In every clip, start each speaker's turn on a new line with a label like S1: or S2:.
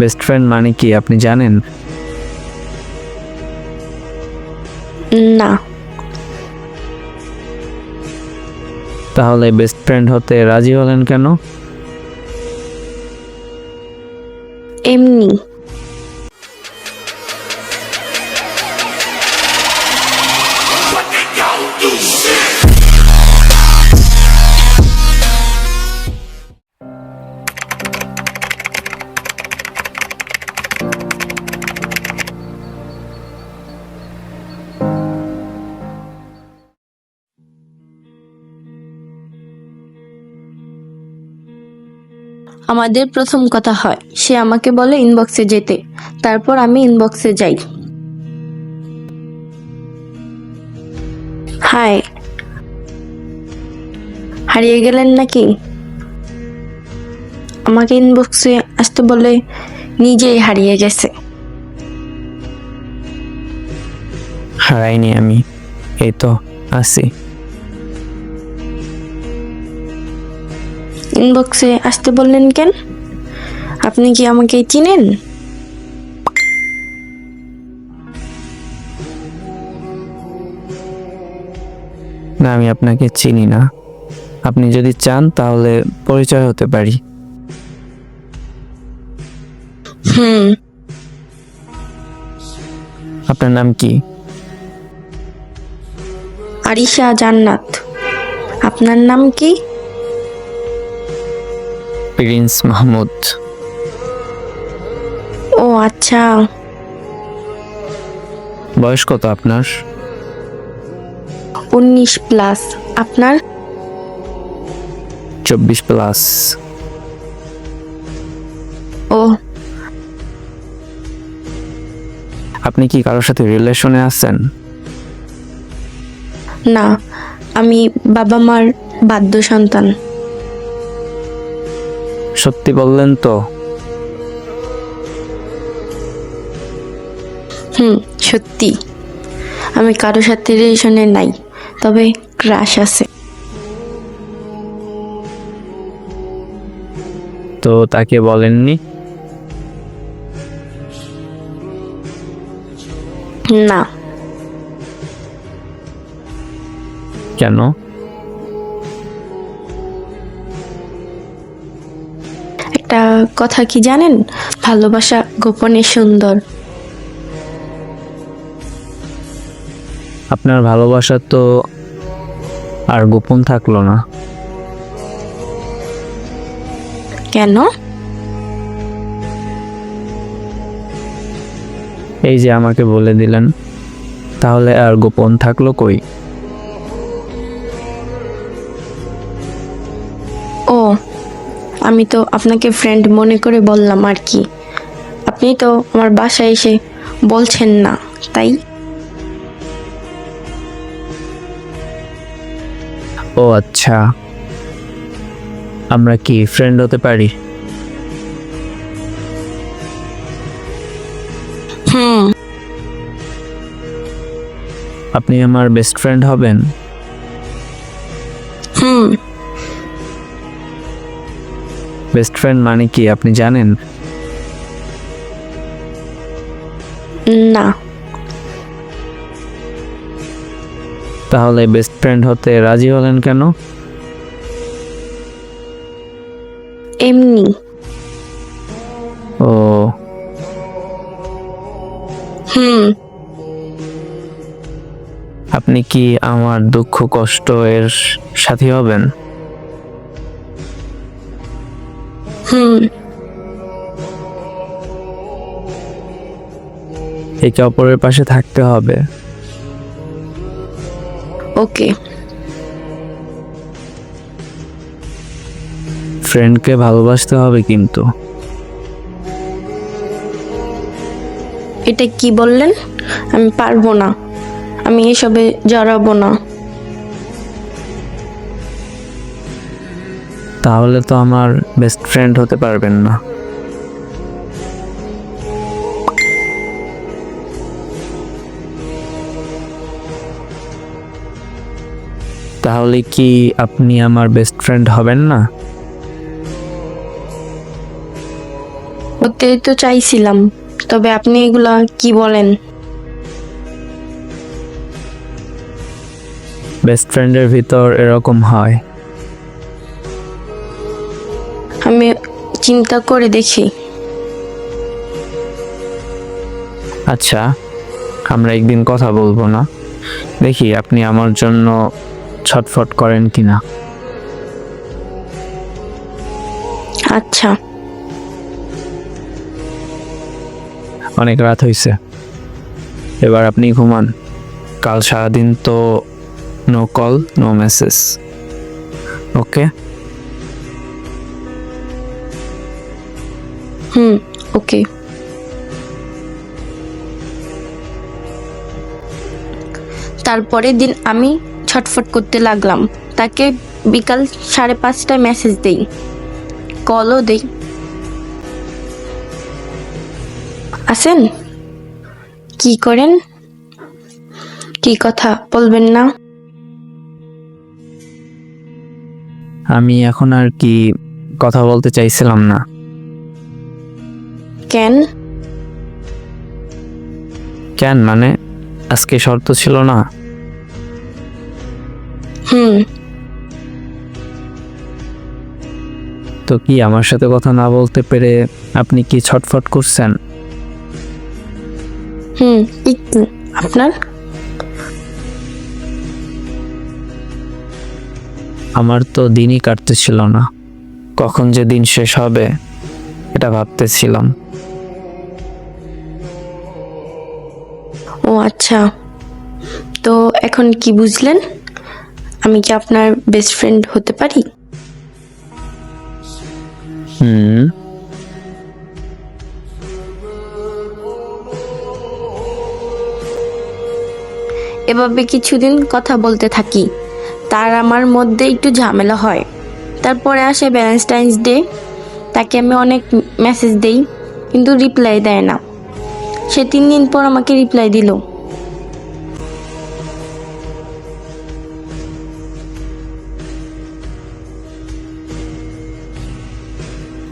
S1: Best friend মানে কি আপনি জানেন?
S2: না।
S1: তাহলে বেস্ট ফ্রেন্ড হতে রাজি হলেন কেন?
S2: এমনি। আমাদের প্রথম কথা হয়, সে আমাকে বলে ইনবক্সে যেতে। তারপর আমি ইনবক্সে যাই। হাই হারিয়ে গেলেন নাকি? আমাকে ইনবক্সে আসতে বলে নিজেই হারিয়ে গেছে।
S1: হারাইনি আমি। এই তো, আছি।
S2: ইনবক্সে আসতে বললেন কেন? আপনি কি আমাকে চিনেন?
S1: না আমি আপনাকে চিনি না। আপনি যদি চান তাহলে পরিচয় হতে পারি।
S2: হুম।
S1: আপনার নাম কি?
S2: আরিশা জান্নাত। আপনার নাম কি?
S1: প্রিন্স মাহমুদ।
S2: ও আচ্ছা।
S1: বয়স কত আপনার?
S2: উনিশ প্লাস। আপনার?
S1: চব্বিশ প্লাস।
S2: ও।
S1: আপনি কি কারোর সাথে রিলেশনে আছেন?
S2: না আমি বাবা মার বাদ্য সন্তান
S1: সত্যি বললেন তো?
S2: হুম সত্যি। আমি কারও সাথে রিলেশনে নাই তবে ক্রাশ আছে।
S1: তো তাকে বলেননি?
S2: না।
S1: কেন?
S2: একটা কথা কি জানেন? ভালোবাসা গোপনে সুন্দর।
S1: আপনার ভালোবাসা তো আর গোপন থাকল না।
S2: কেন?
S1: এই যে আমাকে বলে দিলেন তাহলে আর গোপন থাকল কই?
S2: আমি তো আপনাকে ফ্রেন্ড মনে করে বললাম আর কি। আপনি তো আমার বাসায় এসে বলছেন না তাই?
S1: ও আচ্ছা। আমরা কি ফ্রেন্ড হতে পারি?
S2: হুম।
S1: আপনি আমার বেস্ট ফ্রেন্ড হবেন?
S2: হুম।
S1: বেস্ট ফ্রেন্ড মানে কি আপনি জানেন?
S2: না।
S1: তাহলে বেস্ট ফ্রেন্ড হতে রাজি হলেন কেন?
S2: এমনি।
S1: ও।
S2: হুম।
S1: আপনি কি আমার দুঃখ কষ্ট এর সাথী হবেন?
S2: হুম
S1: একে অপরের পাশে থাকতে হবে।
S2: ওকে।
S1: ফ্রেন্ডকে ভালোবাসতে হবে কিন্তু।
S2: এটা কি বললেন? আমি পারব না। আমি এসবে জড়াবো না।
S1: তাহলে তো আমার বেস্ট ফ্রেন্ড হতে পারবেন না। তাহলে কি আপনি আমার বেস্ট ফ্রেন্ড হবেন না?
S2: করতে তো চাইছিলাম তবে আপনি এগুলা কি বলেন?
S1: বেস্ট ফ্রেন্ডের ভিতর এরকম হয়।
S2: আমি চিন্তা করে দেখি।
S1: আচ্ছা আমরা একদিন কথা বলব না। দেখি আপনি আমার জন্য ছটফট করেন কিনা।
S2: আচ্ছা।
S1: অনেক রাত হয়েছে এবার আপনি ঘুমান। কাল সারাদিন তো no call no message okay
S2: hmm okay তারপরের দিন আমি ছটফট করতে লাগলাম। তাকে বিকাল সাড়ে পাঁচটায় মেসেজ দেই। কলও দেই। আসেন? কি করেন? কি কথা বলবেন না।
S1: আমি এখন আর কি কথা বলতে চাইছিলাম না।
S2: কেন?
S1: কেন মানে? আজকে শর্ত ছিল না?
S2: হুম।
S1: তো কি আমার সাথে কথা না বলতে পেরে আপনি কি ছটফট করছেন?
S2: হুম একটু। আপনার?
S1: আমার তো দিনই কাটতেছিল না। কখন যে দিন শেষ হবে এটা ভাবতেছিলাম।
S2: ও আচ্ছা। তো এখন কি বুঝলেন? আমি কি আপনার বেস্ট ফ্রেন্ড হতে পারি?
S1: হুম।
S2: এভাবে কিছুদিন কথা বলতে থাকি। তার আমার মধ্যে একটু ঝামেলা হয়। তারপরে আসে ভ্যালেন্টাইন্স ডে তাকে আমি অনেক মেসেজ দেই কিন্তু রিপ্লাই দেয় না। সে তিন দিন পর আমাকে রিপ্লাই দিল।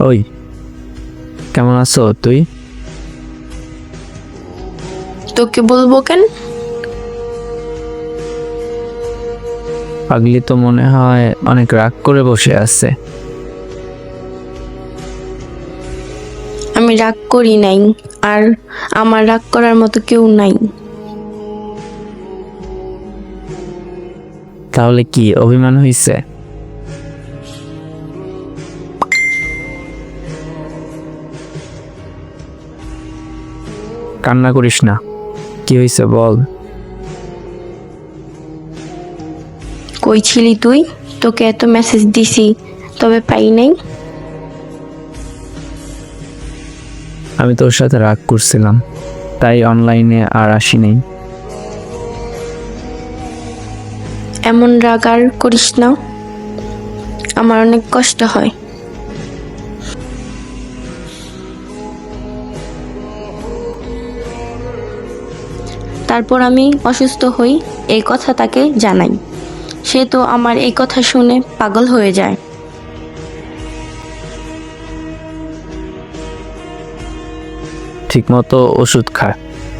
S1: ওই কেমন আছো তুই?
S2: তোকে বলব কেন?
S1: পাগলি তো মনে হয় অনেক রাগ করে বসে আছে।
S2: আমি রাগ করি নাই আর আমার রাগ করার মতো কেউ নাই।
S1: তাহলে কি অভিমান হয়েছে কান্না করিস না। কি হয়েছে বল?
S2: কই ছিলি তুই? তোকে এত মেসেজ দিছি তবে পাই নাই।
S1: আমি তোর সাথে রাগ করছিলাম, তাই অনলাইনে আর আসি নাই।
S2: এমন রাগ আর করিস না। আমার অনেক কষ্ট হয়। তারপর আমি অসুস্থ হই, এই কথা তাকে জানাই। সে তো আমার এই কথা শুনে পাগল হয়ে যায়।
S1: ঠিকমতো ওষুধ খা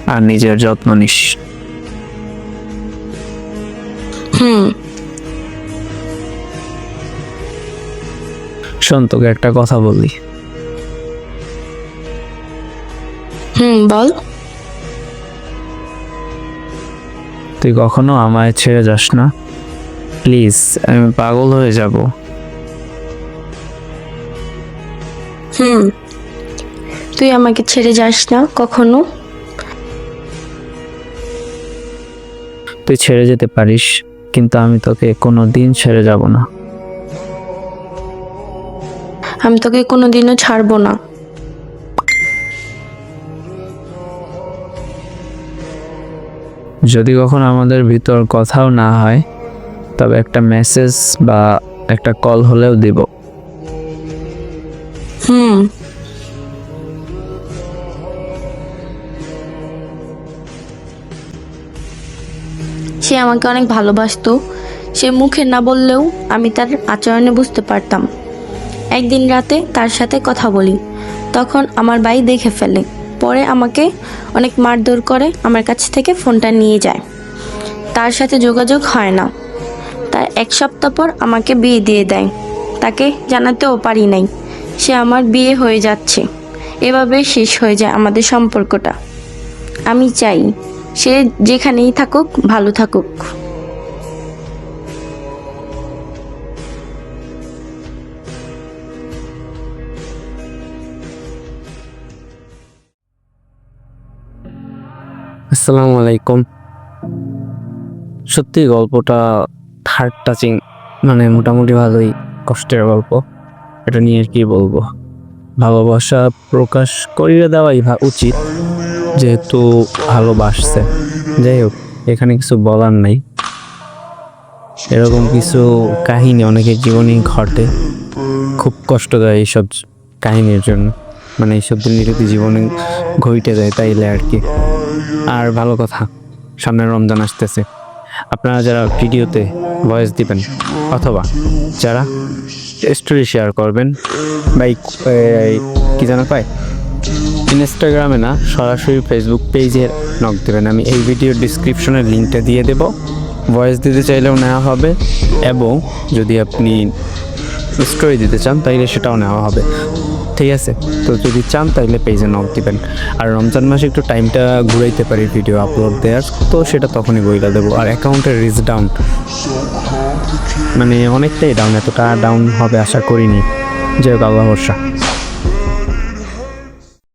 S1: আর নিজের যত্ন নিস।
S2: হুম।
S1: শোন তোকে একটা কথা বলি।
S2: হুম বল।
S1: তুই কখনো আমায় ছেড়ে যাস না? প্লিজ আমি পাগল হয়ে যাব।
S2: হুম। তুই আমাকে ছেড়ে যাস না কখনো।
S1: তুই ছেড়ে যেতে পারিস কিন্তু আমি তোকে কোনো দিন ছেড়ে যাব না।
S2: আমি তোকে কোনো দিনও ছাড়বো না।
S1: যদি কখনো আমাদের ভিতর কথাও না হয় তবে একটা মেসেজ বা একটা কল হলেও দিব।
S2: হুম। সে আমাকে অনেক ভালোবাসতো। সে মুখে না বললেও আমি তার আচরণে বুঝতে পারতাম। একদিন রাতে তার সাথে কথা বলি। তখন আমার ভাই দেখে ফেলে। পরে আমাকে অনেক মারধর করে আমার কাছ থেকে ফোনটা নিয়ে যায়। তার সাথে যোগাযোগ হয় না। তার এক সপ্তাহ পর আমাকে বিয়ে দিয়ে দেয়। তাকে জানাতেও পারি নাই। সে আমার বিয়ে হয়ে যাচ্ছে। এভাবে শেষ হয়ে যায় আমাদের সম্পর্কটা। আমি চাই সে যেখানেই থাকুক, ভালো থাকুক।
S1: আসসালামু আলাইকুম। সত্যি গল্পটা হার্ট টাচিং মানে মোটামুটি ভালোই কষ্টের গল্প। এটা নিয়ে কি বলব? ভালোবাসা প্রকাশ করিয়ে দেওয়াই উচিত। যেহেতু ভালোবাসছে। যাই হোক, এখানে কিছু বলার নাই। এরকম কিছু কাহিনী অনেকের জীবনেই ঘটে। খুব কষ্ট দেয় এইসব কাহিনীর জন্য। মানে এইসব দিন যদি জীবনে ঘটে যায় তাইলে আর কি। আর ভালো কথা সামনে রমজান আসতেছে। আপনারা যারা ভিডিওতে ভয়েস দিবেন, অথবা যারা স্টোরি শেয়ার করবেন, বা কি যেন পায় ইনস্টাগ্রামে না, সরাসরি ফেসবুক পেজের নক দেবেন। আমি এই ভিডিওর ডিসক্রিপশনের লিঙ্কটা দিয়ে দেব। ভয়েস দিতে চাইলেও নেওয়া হবে এবং যদি আপনি স্টোরি দিতে চান, তাইলে সেটাও নেওয়া হবে। ঠিক আছে? তো যদি চান, তাইলে পেজে নক দিবেন। আর রমজান মাসে একটু টাইমটা ঘুরাইতে পারি ভিডিও আপলোড দেওয়ার। তো সেটা তখনই বইলা দেবো। আর অ্যাকাউন্টের রিচ ডাউন মানে অনেকটাই ডাউন এতটা ডাউন হবে আশা করিনি। যাই হোক, আল্লাহ ভরসা।